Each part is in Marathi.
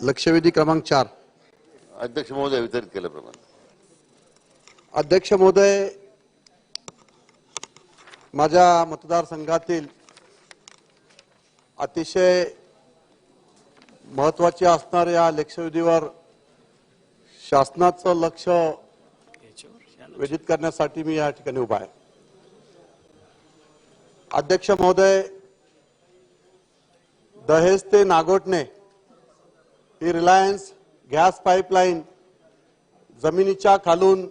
लक्षवेधी क्रमांक चार. अध्यक्ष महोदय वितरित केल्याप्रमाणे. अध्यक्ष महोदय माझ्या मतदारसंघातील अतिशय महत्वाची असणाऱ्या लक्षवेधीवर शासनाचं लक्ष वेधित करण्यासाठी मी या ठिकाणी उभा आहे. अध्यक्ष महोदय दहेज ते नागोटणे ही रिलायन्स गॅस पाईपलाईन जमिनीच्या खालून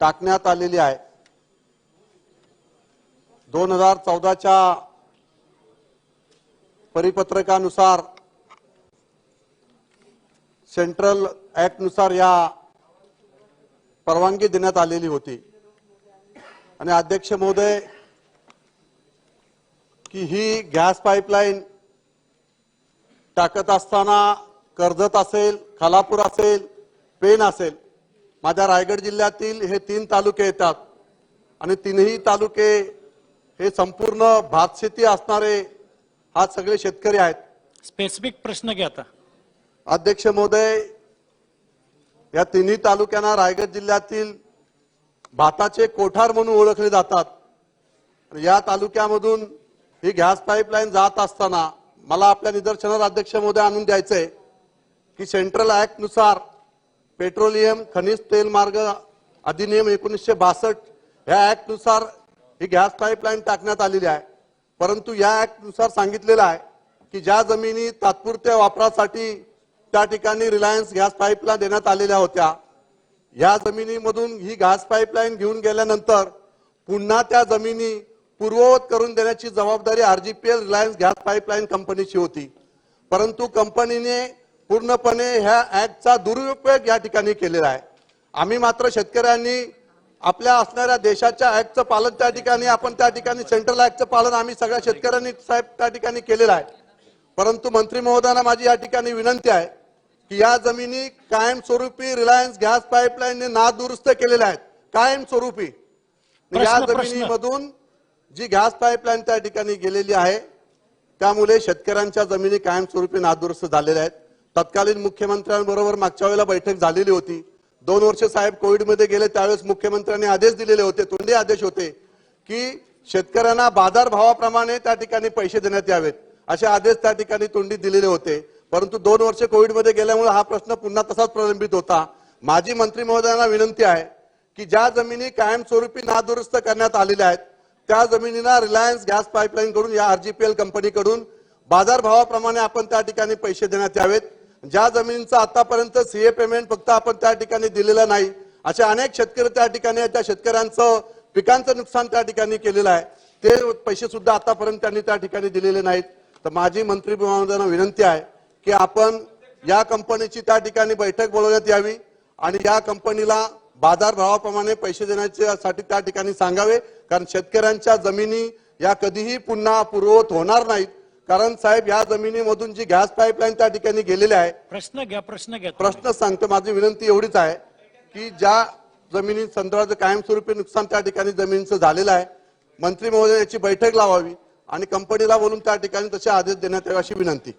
टाकण्यात आलेली आहे. दोन हजार चौदाच्या परिपत्रकानुसार सेंट्रल ऍक्टनुसार या परवानगी देण्यात आलेली होती. आणि अध्यक्ष महोदय की ही गॅस पाईपलाईन टाकत असताना कर्जत असेल खालापूर असेल पेन असेल माझ्या रायगड जिल्ह्यातील हे तीन तालुके येतात. आणि तीनही तालुके हे संपूर्ण भातशेती असणारे हा सगळे शेतकरी आहेत. स्पेसिफिक प्रश्न घ्या आता. अध्यक्ष महोदय या तिन्ही तालुक्यांना रायगड जिल्ह्यातील भाताचे कोठार म्हणून ओळखले जातात. या तालुक्यामधून ही गॅस पाईपलाईन जात असताना मला आपल्या निदर्शनात अध्यक्ष महोदय आणून द्यायचंय की सेंट्रल ऍक्टनुसार पेट्रोलियम खनिज तेल मार्ग अधिनियम एकोणीसशे बासष्ट ह्या ऍक्टनुसार ही गॅस पाईपलाईन टाकण्यात आलेली आहे. परंतु या ऍक्टनुसार सांगितलेलं आहे की ज्या जमिनी तात्पुरत्या वापरासाठी त्या ठिकाणी रिलायन्स गॅस पाईपला देण्यात आलेल्या होत्या या जमिनीमधून ही गॅस पाईपलाईन घेऊन गेल्यानंतर पुन्हा त्या जमिनी पूर्ववत करून देण्याची जबाबदारी आरजीपीएल रिलायन्स गॅस पाईपलाईन कंपनीची होती. परंतु कंपनीने पूर्णपणे ह्या ऍक्टचा दुरुपयोग या ठिकाणी केलेला आहे. आम्ही मात्र शेतकऱ्यांनी आपल्या असणाऱ्या देशाच्या ऍक्टचं पालन त्या ठिकाणी आपण त्या ठिकाणी सेंट्रल ऍक्टचं पालन आम्ही सगळ्या शेतकऱ्यांनी साहेब त्या ठिकाणी केलेलं आहे. परंतु मंत्री महोदयांना माझी या ठिकाणी विनंती आहे की या जमिनी कायमस्वरूपी रिलायन्स गॅस पाईपलाईनने नादुरुस्त केलेल्या आहेत. कायमस्वरूपी. या. जमिनीमधून जी गॅस पाईपलाईन त्या ठिकाणी गेलेली आहे त्यामुळे शेतकऱ्यांच्या जमिनी कायमस्वरूपी नादुरुस्त झालेल्या आहेत. तत्कालीन मुख्यमंत्र्यांबरोबर मागच्या वेळेला बैठक झालेली होती. दोन वर्ष साहेब कोविडमध्ये गेले त्यावेळेस मुख्यमंत्र्यांनी आदेश दिलेले होते तोंडी आदेश होते की शेतकऱ्यांना बाजार भावाप्रमाणे त्या ठिकाणी पैसे देण्यात यावेत. असे आदेश त्या ठिकाणी तोंडी दिलेले होते. परंतु दोन वर्ष कोविडमध्ये गेल्यामुळे हा प्रश्न पुन्हा तसाच प्रलंबित होता. माजी मंत्री महोदयांना विनंती आहे की ज्या जमिनी कायमस्वरूपी नादुरुस्त करण्यात आलेल्या आहेत त्या जमिनीला रिलायन्स गॅस पाईपलाईन कडून या आरजीपीएल कंपनीकडून बाजारभावाप्रमाणे आपण त्या ठिकाणी पैसे देण्यात यावेत. ज्या जमिनींचं आतापर्यंत सीए पेमेंट फक्त आपण त्या ठिकाणी दिलेलं नाही असे अनेक शेतकरी त्या ठिकाणी त्या शेतकऱ्यांचं पिकांचं नुकसान त्या ठिकाणी केलेलं आहे. ते पैसे सुद्धा आतापर्यंत त्यांनी त्या ठिकाणी दिलेले नाहीत. तर माझी मंत्री महोदयांना विनंती आहे की आपण या कंपनीची त्या ठिकाणी बैठक बोलवण्यात यावी आणि या कंपनीला बाजारभावाप्रमाणे पैसे देण्याच्यासाठी त्या ठिकाणी सांगावे. कारण शेतकऱ्यांच्या जमिनी या कधीही पुन्हा पूर्ववत होणार नाहीत. कारण साहेब या जमिनीमधून जी गॅस पाईपलाईन त्या ठिकाणी गेलेली आहे. प्रश्न घ्या प्रश्न घ्या प्रश्न सांगतो माझी विनंती एवढीच आहे की ज्या जमिनी संदर्भाचं कायमस्वरूपी नुकसान त्या ठिकाणी जमिनीचं झालेलं आहे मंत्री महोदय याची बैठक लावावी आणि कंपनीला बोलून त्या ठिकाणी तसे आदेश देण्यात यावे अशी विनंती.